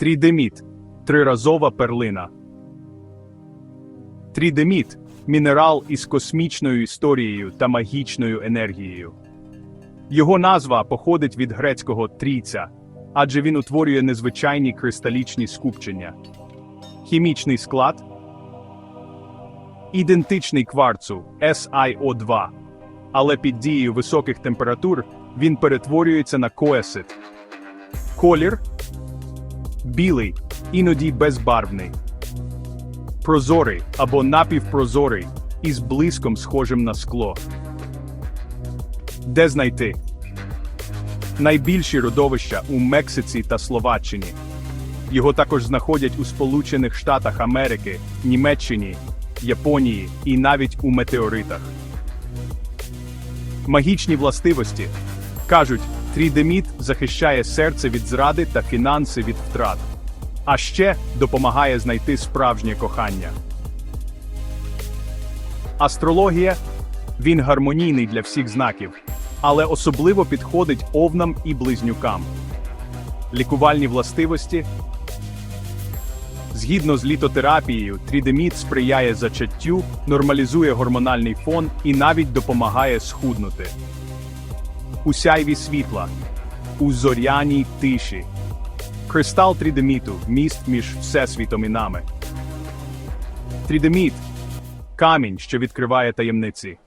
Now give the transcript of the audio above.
Трідеміт триразова перлина. Трідеміт мінерал із космічною історією та магічною енергією. Його назва походить від грецького трійця, адже він утворює незвичайні кристалічні скупчення. Хімічний склад ідентичний кварцу SiO2, але під дією високих температур він перетворюється на коесит. Колір білий, іноді безбарвний, прозорий або напівпрозорий із блиском схожим на скло. Де знайти? Найбільші родовища у Мексиці та Словаччині. Його також знаходять у Сполучених Штатах Америки, Німеччині, Японії і навіть у метеоритах. Магічні властивості кажуть, трідеміт захищає серце від зради та фінанси від втрат, а ще допомагає знайти справжнє кохання. Астрологія він гармонійний для всіх знаків, але особливо підходить овнам і близнюкам. Лікувальні властивості Згідно з літотерапією, трідеміт сприяє зачаттю, нормалізує гормональний фон і навіть допомагає схуднути. У сяйві світла, у зоряній тиші. Кристал трідеміту міст між всесвітом і нами. Трідеміт камінь, що відкриває таємниці.